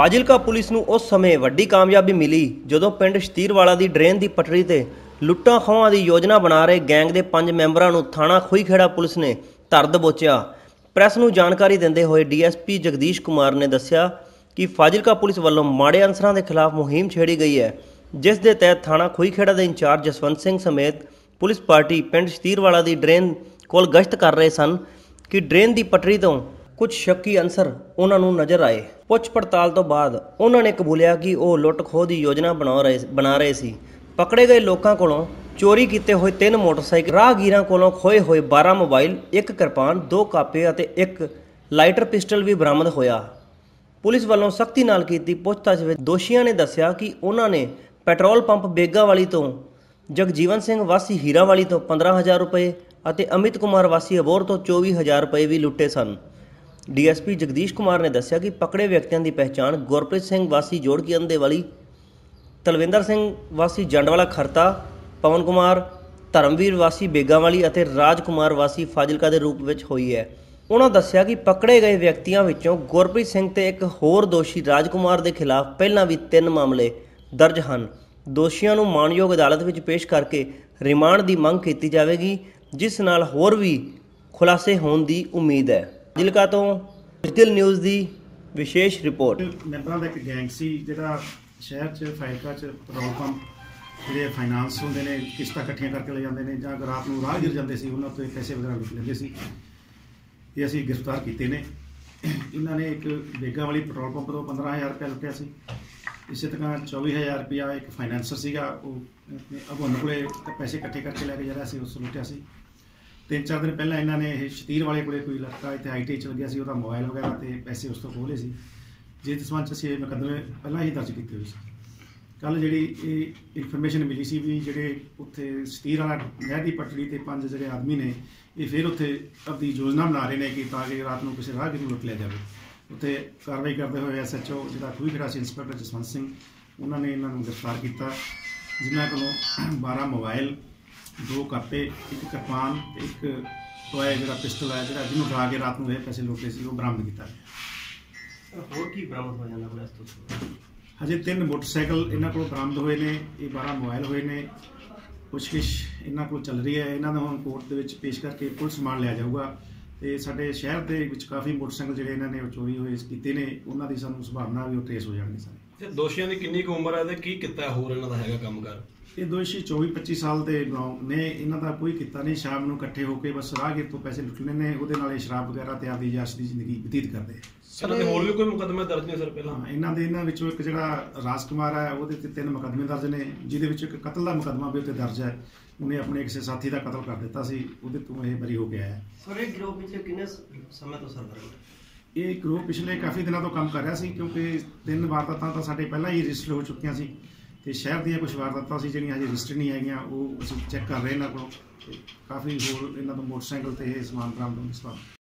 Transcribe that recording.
Fazilka police ਨੂੰ ਉਸ ਸਮੇਂ ਵੱਡੀ ਕਾਮਯਾਬੀ ਮਿਲੀ ਜਦੋਂ ਪਿੰਡ ਸ਼ਤੀਰਵਾਲਾ ਦੀ ਡਰੇਨ ਦੀ ਪਟੜੀ ਤੇ ਲੁੱਟਾਂ ਖੋਹਾਂ ਦੀ ਯੋਜਨਾ ਬਣਾ ਰਹੇ ਗੈਂਗ ਦੇ ਪੰਜ ਮੈਂਬਰਾਂ ਨੂੰ ਥਾਣਾ ਖੁਈਖੇੜਾ ਪੁਲਿਸ ਨੇ ਧਰ ਦਬੋਚਿਆ। ਪ੍ਰੈਸ ਨੂੰ ਜਾਣਕਾਰੀ ਦਿੰਦੇ ਹੋਏ ਡੀਐਸਪੀ ਜਗਦੀਸ਼ ਕੁਮਾਰ ਨੇ ਦੱਸਿਆ ਕਿ ਫਾਜ਼ਿਲਕਾ ਪੁਲਿਸ ਵੱਲੋਂ ਮਾੜੇ ਅਨਸਰਾਂ ਦੇ ਖਿਲਾਫ ਮੁਹਿੰਮ ਛੇੜੀ ਗਈ ਹੈ, ਜਿਸ ਦੇ ਤਹਿਤ ਥਾਣਾ ਖੁਈਖੇੜਾ ਦੇ ਇੰਚਾਰਜ ਜਸਵੰਤ ਸਿੰਘ ਸਮੇਤ ਪੁਲਿਸ ਪਾਰਟੀ ਪਿੰਡ ਸ਼ਤੀਰਵਾਲਾ ਦੀ ਡਰੇਨ ਕੋਲ ਗਸ਼ਤ ਕਰ ਰਹੇ ਸਨ ਕਿ ਡਰੇਨ ਦੀ ਪਟੜੀ ਤੋਂ ਕੁਝ ਸ਼ੱਕੀ ਅਨਸਰ ਉਹਨਾਂ ਨੂੰ ਨਜ਼ਰ ਆਏ। ਪੁੱਛ ਪੜਤਾਲ ਤੋਂ ਬਾਅਦ ਉਹਨਾਂ ਨੇ ਕਬੂਲਿਆ ਕਿ ਉਹ ਲੁੱਟ ਖੋਹ ਦੀ ਯੋਜਨਾ ਬਣਾ ਰਹੇ ਬਣਾ ਰਹੇ ਸੀ। ਪਕੜੇ ਗਏ ਲੋਕਾਂ ਕੋਲੋਂ ਚੋਰੀ ਕੀਤੇ ਹੋਏ ਤਿੰਨ ਮੋਟਰਸਾਈਕਲ, ਰਾਹਗੀਰਾਂ ਕੋਲੋਂ ਖੋਏ ਹੋਏ 12 ਮੋਬਾਈਲ, ਇੱਕ ਕਿਰਪਾਨ, ਦੋ ਕਾਪੇ ਅਤੇ ਇੱਕ ਲਾਈਟਰ ਪਿਸਟਲ ਵੀ ਬਰਾਮਦ ਹੋਇਆ। ਪੁਲਿਸ ਵੱਲੋਂ ਸਖਤੀ ਨਾਲ ਕੀਤੀ ਪੁੱਛਤਾਛ ਵਿੱਚ ਦੋਸ਼ੀਆਂ ਨੇ ਦੱਸਿਆ ਕਿ ਉਹਨਾਂ ਨੇ ਪੈਟਰੋਲ ਪੰਪ ਬੇਗਾਵਾਲੀ ਤੋਂ, ਜਗਜੀਵਨ ਸਿੰਘ ਵਾਸੀ ਹੀਰਾ ਵਾਲੀ ਤੋਂ 15000 ਰੁਪਏ ਅਤੇ ਅਮਿਤ ਕੁਮਾਰ ਵਾਸੀ ਅਬੋਰ ਤੋਂ 24000 ਰੁਪਏ ਵੀ ਲੁੱਟੇ ਸਨ। ਡੀਐਸਪੀ ਜਗਦੀਸ਼ ਕੁਮਾਰ ਨੇ ਦੱਸਿਆ ਕਿ ਪਕੜੇ ਵਿਅਕਤੀਆਂ ਦੀ ਪਹਿਚਾਣ ਗੁਰਪ੍ਰੀਤ ਸਿੰਘ ਵਾਸੀ ਜੋੜਕੀ ਅੰਦੇ ਵਾਲੀ, ਤਲਵਿੰਦਰ ਸਿੰਘ ਵਾਸੀ ਜੰਡਵਾਲਾ ਖਰਤਾ, ਪਵਨ ਕੁਮਾਰ, ਧਰਮਵੀਰ ਵਾਸੀ ਬੇਗਾਵਾਲੀ ਅਤੇ ਰਾਜ ਕੁਮਾਰ ਵਾਸੀ ਫਾਜ਼ਿਲਕਾ ਦੇ ਰੂਪ ਵਿੱਚ ਹੋਈ ਹੈ। ਉਹਨਾਂ ਦੱਸਿਆ ਕਿ ਪਕੜੇ ਗਏ ਵਿਅਕਤੀਆਂ ਵਿੱਚੋਂ ਗੁਰਪ੍ਰੀਤ ਸਿੰਘ ਤੇ ਇੱਕ ਹੋਰ ਦੋਸ਼ੀ ਰਾਜ ਕੁਮਾਰ ਦੇ ਖਿਲਾਫ ਪਹਿਲਾਂ ਵੀ ਤਿੰਨ ਮਾਮਲੇ ਦਰਜ ਹਨ। ਦੋਸ਼ੀਆਂ ਨੂੰ ਮਾਣਯੋਗ ਅਦਾਲਤ ਵਿੱਚ ਪੇਸ਼ ਕਰਕੇ ਰਿਮਾਂਡ ਦੀ ਮੰਗ ਕੀਤੀ ਜਾਵੇਗੀ, ਜਿਸ ਨਾਲ ਹੋਰ ਵੀ ਖੁਲਾਸੇ ਹੋਣ ਦੀ ਉਮੀਦ ਹੈ। ਫਾਜ਼ਿਲਕਾ ਤੋਂ ਡਿਜੀਟਲ ਨਿਊਜ਼ ਦੀ ਵਿਸ਼ੇਸ਼ ਰਿਪੋਰਟ। ਮੈਂਬਰਾਂ ਦਾ ਇੱਕ ਗੈਂਗ ਸੀ, ਜਿਹੜਾ ਸ਼ਹਿਰ 'ਚ, ਫਾਇਲਕਾ 'ਚ ਪੈਟਰੋਲ ਪੰਪ ਜਿਹੜੇ ਫਾਈਨਾਂਸ ਹੁੰਦੇ ਨੇ, ਕਿਸ਼ਤਾਂ ਇਕੱਠੀਆਂ ਕਰਕੇ ਲੈ ਜਾਂਦੇ ਨੇ, ਜਾਂ ਅਗਰ ਰਾਤ ਨੂੰ ਰਾਹਗੀਰ ਜਾਂਦੇ ਸੀ, ਉਹਨਾਂ ਤੋਂ ਪੈਸੇ ਵਗੈਰਾ ਲੁੱਟ ਲੈਂਦੇ ਸੀ। ਇਹ ਅਸੀਂ ਗ੍ਰਿਫਤਾਰ ਕੀਤੇ ਨੇ। ਇਹਨਾਂ ਨੇ ਇੱਕ ਬੇਗਾ ਵਾਲੀ ਪੈਟਰੋਲ ਪੰਪ ਤੋਂ 15000 ਰੁਪਏ ਲੁੱਟਿਆ ਸੀ। ਇਸੇ ਤਰ੍ਹਾਂ 24000 ਰੁਪਇਆ ਇੱਕ ਫਾਈਨਾਂਸਰ ਸੀਗਾ, ਉਹ ਆਪਣੇ ਅਗੋਨ ਕੋਲੇ ਪੈਸੇ ਇਕੱਠੇ ਕਰਕੇ ਲੈ ਕੇ ਜਾ ਰਿਹਾ ਸੀ, ਉਸ ਤੋਂ ਲੁੱਟਿਆ ਸੀ। ਤਿੰਨ ਚਾਰ ਦਿਨ ਪਹਿਲਾਂ ਇਹਨਾਂ ਨੇ ਇਹ ਸ਼ਤੀਰ ਵਾਲੇ ਕੋਲੇ ਕੋਈ ਲੜਕਾ ਇੱਥੇ ਆਈਟੀ 'ਚ ਲੱਗਿਆ ਸੀ, ਉਹਦਾ ਮੋਬਾਈਲ ਵਗੈਰਾ ਤੇ ਪੈਸੇ ਉਸ ਤੋਂ ਖੋਲੇ ਸੀ। ਜਿਸ ਸੰਬੰਧ 'ਚ ਅਸੀਂ ਇਹ ਮੁਕੱਦਮੇ ਪਹਿਲਾਂ ਹੀ ਦਰਜ ਕੀਤੇ ਹੋਏ ਸੀ। ਕੱਲ ਜਿਹੜੀ ਇਹ ਇਨਫੋਰਮੇਸ਼ਨ ਮਿਲੀ ਸੀ ਵੀ ਜਿਹੜੇ ਉੱਥੇ ਸ਼ਤੀਰ ਵਾਲਾ ਨਹਿਰ ਦੀ ਪਟੜੀ ਤੇ ਪੰਜ ਜਿਹੜੇ ਆਦਮੀ ਨੇ, ਇਹ ਫਿਰ ਉੱਥੇ ਆਪਣੀ ਯੋਜਨਾ ਬਣਾ ਰਹੇ ਨੇ ਕਿ ਤਾਂ ਕਿ ਰਾਤ ਨੂੰ ਕਿਸੇ ਰਾਹਗੀਰ ਨੂੰ ਲੁੱਟ ਲਿਆ ਜਾਵੇ। ਉੱਥੇ ਕਾਰਵਾਈ ਕਰਦੇ ਹੋਏ ਐਸਐਚਓ ਜਿਹੜਾ ਖੂਹੀ ਖੜਾ ਸੀ, ਇੰਸਪੈਕਟਰ ਜਸਵੰਤ ਸਿੰਘ, ਉਹਨਾਂ ਨੇ ਇਹਨਾਂ ਨੂੰ ਗ੍ਰਿਫਤਾਰ ਕੀਤਾ, ਜਿਨ੍ਹਾਂ ਕੋਲੋਂ 12 ਮੋਬਾਈਲ ਦੋ ਕਾਪੇ ਇੱਕ ਕਿਰਪਾਨ ਤੇ ਇੱਕ ਟੋਏ ਜਿਹੜਾ ਪਿਸਟਲ ਹੈ ਜਿਹੜਾ ਜਿਹਨੂੰ ਉਠਾ ਕੇ ਰਾਤ ਨੂੰ ਇਹ ਪੈਸੇ ਲੁੱਟੇ ਸੀ ਉਹ ਬਰਾਮਦ ਕੀਤਾ ਹੋਰ ਕੀ ਬਰਾਮਦ ਹੋ ਜਾਂਦਾ ਤੋਂ ਹਜੇ ਤਿੰਨ ਮੋਟਰਸਾਈਕਲ ਇਹਨਾਂ ਕੋਲ ਬਰਾਮਦ ਹੋਏ ਨੇ ਇਹ 12 ਮੋਬਾਈਲ ਹੋਏ ਨੇ। ਪੁੱਛਗਿੱਛ ਇਹਨਾਂ ਕੋਲ ਚੱਲ ਰਹੀ ਹੈ। ਇਹਨਾਂ ਦਾ ਹੁਣ ਕੋਰਟ ਦੇ ਵਿੱਚ ਪੇਸ਼ ਕਰਕੇ ਪੁਲਿਸ ਸਮਾਨ ਲਿਆ ਜਾਊਗਾ। ਤੇ ਸਾਡੇ ਸ਼ਹਿਰ ਦੇ ਵਿੱਚ ਕਾਫੀ ਮੋਟਰਸਾਈਕਲ ਜਿਹੜੇ ਇਹਨਾਂ ਨੇ ਚੋਰੀ ਹੋਏ ਕੀਤੇ ਨੇ ਉਹਨਾਂ ਦੀ ਸਾਨੂੰ ਸੰਭਾਵਨਾ ਵੀ ਉਹ ਟ੍ਰੇਸ ਹੋ ਜਾਣਗੇ ਸਾਰੇ। ਤੇ ਦੋਸ਼ੀਆਂ ਦੀ ਕਿੰਨੀ ਕੁ ਉਮਰ ਹੈ ਤੇ ਕੀ ਕੀਤਾ ਹੋਰ ਇਹਨਾਂ ਦਾ ਹੈਗਾ ਕੰਮਕਾਰ? ਇਹ ਦੋਸ਼ੀ 24 25 ਸਾਲ ਦੇ ਨੌ- ਨੇ ਇਹਨਾਂ ਦਾ ਕੋਈ ਕੀਤਾ ਨਹੀਂ। ਸ਼ਾਮ ਨੂੰ ਇਕੱਠੇ ਹੋ ਕੇ ਬਸ ਰਾਹਗੀਰ ਤੋਂ ਪੈਸੇ ਲੁੱਟਣੇ ਨੇ। ਉਹਦੇ ਨਾਲ ਇਹ ਸ਼ਰਾਬ ਵਗੈਰਾ ਤੇ ਆਪਦੀ ਯਾਸ਼ ਦੀ ਜ਼ਿੰਦਗੀ ਬਤੀਤ ਕਰਦੇ ਇਹਨਾਂ ਦੇ ਹੋਰ ਵੀ ਕੋਈ ਮੁਕੱਦਮੇ ਦਰਜ ਨੇ ਸਰ ਪਹਿਲਾਂ? ਹਾਂ ਇਹਨਾਂ ਦੇ ਇਹਨਾਂ ਵਿੱਚੋਂ ਇੱਕ ਜਿਹੜਾ ਰਾਜ ਕੁਮਾਰ ਹੈ ਉਹਦੇ ਤੇ ਤਿੰਨ ਮੁਕੱਦਮੇ ਦਰਜ ਨੇ ਜਿਹਦੇ ਵਿੱਚ ਇੱਕ ਕਤਲ ਦਾ ਮੁਕੱਦਮਾ ਵੀ ਉੱਤੇ ਦਰਜ ਹੈ ਉਹਨੇ ਆਪਣੇ ਕਿਸੇ ਸਾਥੀ ਦਾ ਕਤਲ ਕਰ ਦਿੱਤਾ ਸੀ ਉਹਦੇ ਤੋਂ ਇਹ ਬਰੀ ਹੋ ਗਿਆ ਹੈ ਸਰ ਇਹ ਗਰੋਹ ਪਿੱਛੇ ਕਿੰਨੇ ਸਮੇਂ ਤੋਂ ਸਰਗਰਮ? ਹੈ ਇਹ ਗਰੁੱਪ ਪਿਛਲੇ ਕਾਫੀ ਦਿਨਾਂ ਤੋਂ ਕੰਮ ਕਰ ਰਿਹਾ ਸੀ, ਕਿਉਂਕਿ ਤਿੰਨ ਵਾਰਦਾਤਾਂ ਤਾਂ ਸਾਡੇ ਪਹਿਲਾਂ ਹੀ ਰਜਿਸਟਰ ਹੋ ਚੁੱਕੀਆਂ ਸੀ ਤੇ ਸ਼ਹਿਰ ਦੀਆਂ ਕੁਝ ਵਾਰਦਾਤਾਂ ਸੀ ਜਿਹੜੀਆਂ ਹਜੇ ਰਜਿਸਟਰ ਨਹੀਂ ਹੈਗੀਆਂ, ਉਹ ਅਸੀਂ ਚੈੱਕ ਕਰ ਰਹੇ ਇਹਨਾਂ ਕੋਲੋਂ ਤੇ ਕਾਫੀ ਹੋਰ ਇਹਨਾਂ ਤੋਂ ਮੋਟਰਸਾਈਕਲ ਤੇ ਇਹ ਸਮਾਨ ਬਰਾਮਦ ਹੋਣ